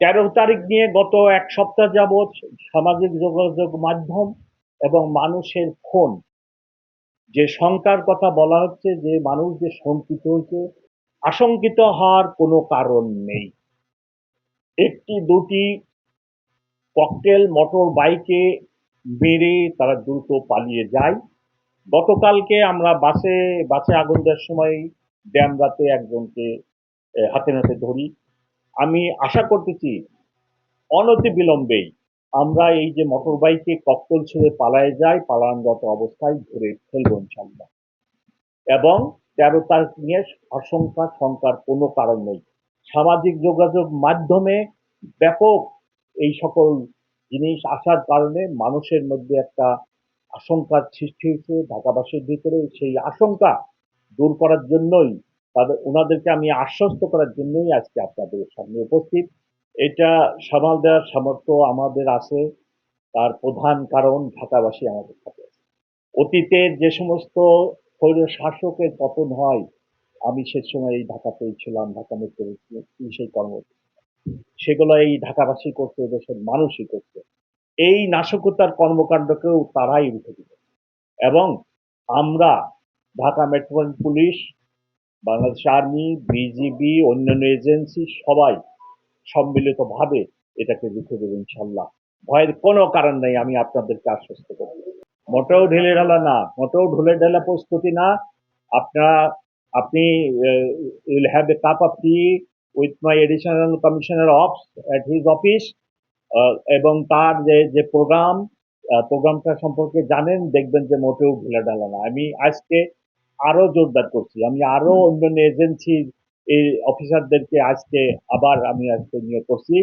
তেরো তারিখ নিয়ে গত এক সপ্তাহ যাবৎ সামাজিক যোগাযোগ মাধ্যম এবং মানুষের ফোন, যে শঙ্কার কথা বলা হচ্ছে যে মানুষ যে শঙ্কিত হয়েছে, আশঙ্কিত হওয়ার কোনো কারণ নেই। একটি, দুটি ককটেল, মোটর বাইকে মেরে তারা দ্রুত পালিয়ে যায়। গতকালকে আমরা বাসে বাসে আগুন দেওয়ার সময় ড্যামরাতে একজনকে হাতে নাতে ধরি। আমি আশা করতেছি অনতি বিলম্বেই আমরা এই যে মোটর বাইকে ককটেল ছেড়ে পালায় যাই পালানগত অবস্থায় ধরে ফেলব ইনশাল্লাহ এবং তেরো তারিখ নিয়ে আশঙ্কা, শঙ্কার কোনো কারণ নেই। সামাজিক যোগাযোগ মাধ্যমে ব্যাপক এই সকল জিনিস আসার কারণে মানুষের মধ্যে একটা আশঙ্কার সৃষ্টি হয়েছে, ঢাকাবাসীর ভিতরে সেই আশঙ্কা দূর করার জন্যই তাদের ওনাদেরকে আমি আশ্বস্ত করার জন্যই আজকে আপনাদের সামনে উপস্থিত। এটা সামাল দেওয়ার সামর্থ্য আমাদের আছে। তার প্রধান কারণ ঢাকাবাসী আমাদের সাথে আছে। অতীতের যে সমস্ত স্বৈর শাসকের পতন হয়, আমি সে সময় এই ঢাকাতেই ছিলাম, ঢাকা মেট্রো সেই কর্মকর্তা। সেগুলো এই ঢাকাবাসী করছে, দেশের মানুষই করছে। এই নাশকতার কর্মকাণ্ডকেও তারাই রুখে দিবে। এবং আমরা Dhaka metropolitan police Bangladesh army, BGB, অন্যান্য এজেন্সি সবাই সম্মিলিতভাবে এটাকে রুখে দেবে ইনশাল্লাহ ভয়ের কোনো কারণ নেই, আমি আপনাদেরকে আশ্বস্ত করব। মোটেও ঢেলে ঢালা না, মোটেও ঢুলে ঢালা প্রস্তুতি না। আপনারা, আপনি will have a cup of tea with my additional commissioner of, at his office. এবং তার যে যে প্রোগ্রাম প্রোগ্রামটা সম্পর্কে জানেন, দেখবেন যে মোটেও ঢিলা ঢালা না। আমি আজকে আরও জোরদার করছি। আমি আরও অন্যান্য এজেন্সির এই অফিসারদেরকে আজকে আবার আমি আজকে নিয়োগ করছি।